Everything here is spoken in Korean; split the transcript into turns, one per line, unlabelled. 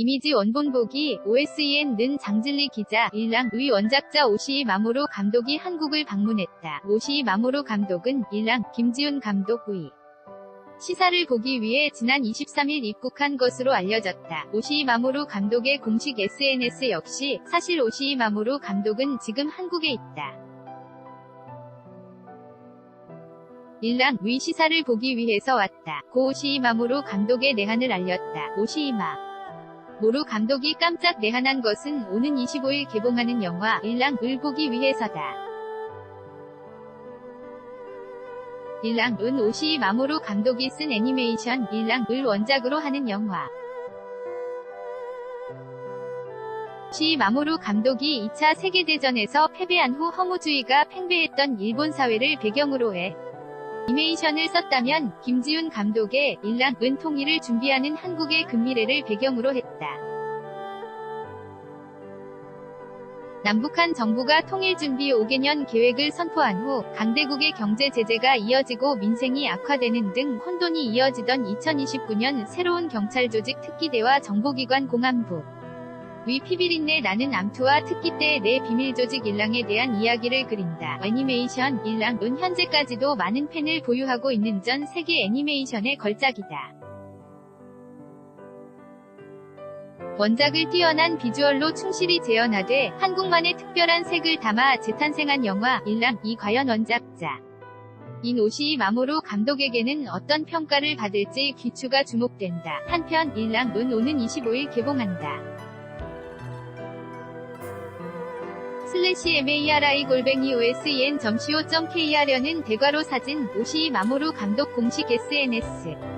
이미지 원본 보기 OSEN는 장진리 기자 일랑 의 원작자 오시이 마모로 감독이 한국을 방문했다. 오시이 마모로 감독은 일랑 김지훈 감독 의 시사를 보기 위해 지난 23일 입국한 것으로 알려졌다. 오시이 마모루 감독의 공식 SNS 역시 사실 오시이 마모루 감독은 지금 한국에 있다. 일랑 위 시사를 보기 위해서 왔다. 고 오시이 마모루 감독의 내한을 알렸다. 오시이마 모루 감독이 깜짝 내한한 것은 오는 25일 개봉하는 영화 일랑을 보기 위해서다. 일랑은 오시이 마모루 감독이 쓴 애니메이션 일랑을 원작으로 하는 영화. 오시이 마모루 감독이 2차 세계대전에서 패배한 후 허무주의가 팽배했던 일본 사회를 배경으로 해 애니메이션을 썼다면 김지훈 감독의 일랑 은 통일을 준비하는 한국의 근미래를 배경으로 했다. 남북한 정부가 통일 준비 5개년 계획을 선포한 후 강대국의 경제 제재가 이어지고 민생이 악화되는 등 혼돈이 이어지던 2029년 새로운 경찰 조직 특기대와 정보기관 공안부 위 피비린내 나는 암투와 특기 때의 내 비밀 조직 일랑에 대한 이야기를 그린다. 애니메이션 일랑은 현재까지도 많은 팬을 보유하고 있는 전 세계 애니메이션의 걸작이다. 원작을 뛰어난 비주얼로 충실히 재현하되 한국만의 특별한 색을 담아 재탄생한 영화 일랑 이 과연 원작자 인 오시이 마모로 감독에게는 어떤 평가를 받을지 귀추가 주목된다. 한편 일랑은 오는 25일 개봉한다. 슬래시 MARI 골뱅이 OSEN 점시오.KR려는 대괄호 사진 오시이 마모루 감독 공식 SNS